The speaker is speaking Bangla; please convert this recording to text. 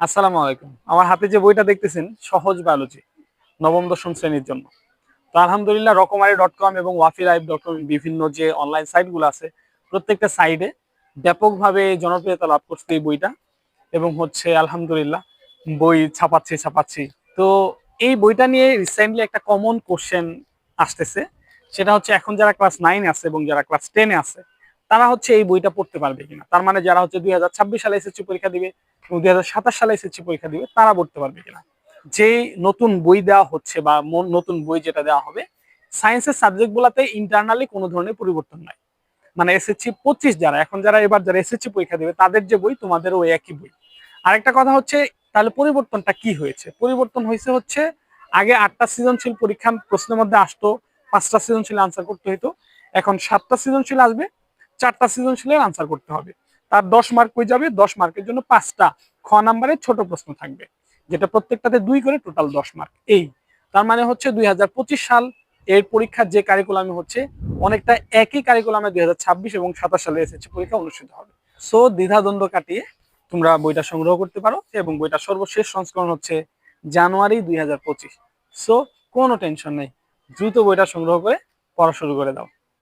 আসসালামু আলাইকুম। আমার হাতে যে বইটা দেখতেছেন, সহজ বায়োলজি, নবম, দশম শ্রেণির জন্য। তো আলহামদুলিল্লাহ রকমারি ডট কম এবং ওয়াফি লাইভ ডট কম বিভিন্ন যে অনলাইন সাইটগুলো আছে, প্রত্যেকটা সাইডে ব্যাপকভাবে জনপ্রিয়তা লাভ করছে এই বইটা এবং হচ্ছে আলহামদুলিল্লাহ বই ছাপাচ্ছি ছাপাচ্ছি। তো এই বইটা নিয়ে রিসেন্টলি একটা কমন কোশ্চেন আসতেছে, সেটা হচ্ছে এখন যারা ক্লাস নাইন আছে এবং যারা ক্লাস টেনে আছে তারা হচ্ছে এই বইটা পড়তে পারবে কিনা। তার মানে যারা হচ্ছে দুই হাজার ছাব্বিশ সালে এসএসসি পরীক্ষা দিবে এবং দুই সালে এসএসসি পরীক্ষা দিবে, তারা পড়তে পারবে কিনা। যে নতুন বই দেওয়া হচ্ছে বা নতুন বই যেটা দেওয়া হবে, সায়েন্সের সাবজেক্ট গুলাতে ইন্টারনালি কোনো ধরনের পরিবর্তন নাই। মানে এসএসসি পঁচিশ যারা, এখন যারা এবার যারা এসএসসি পরীক্ষা দেবে, তাদের যে বই তোমাদের ওই একই বই। আরেকটা কথা হচ্ছে, তাহলে পরিবর্তনটা কি হয়েছে? পরিবর্তন হয়েছে হচ্ছে, আগে আটটা সৃজনশীল পরীক্ষা প্রশ্নের মধ্যে আসতো, পাঁচটা সৃজনশীল আনসার করতে হইতো, এখন সাতটা সৃজনশীল আসবে চারটা সৃজনশীলের আনসার করতে হবে। তার দশ মার্ক হয়ে যাবে? দশ মার্কের জন্য পাঁচটা। খ নাম্বারের ছোট প্রশ্ন থাকবে, যেটা প্রত্যেকটাতে দুই করে টোটাল দশ মার্ক এই, তার মানে হচ্ছে দুই হাজার পঁচিশ সাল এর পরীক্ষার যে কারিকুলামে হচ্ছে, অনেকটা একই কারিকুলামে দুই হাজার ছাব্বিশ এবং সাতাশ সালে এসেছে। পরীক্ষা অনুষ্ঠিত হবে। সো দ্বিধাদ্বন্দ্ব কাটিয়ে তোমরা বইটা সংগ্রহ করতে পারো এবং বইটা সর্বশেষ সংস্করণ হচ্ছে জানুয়ারি দুই হাজার পঁচিশ। সো কোনো টেনশন নেই। দ্রুত বইটা সংগ্রহ করে পড়া শুরু করে দাও।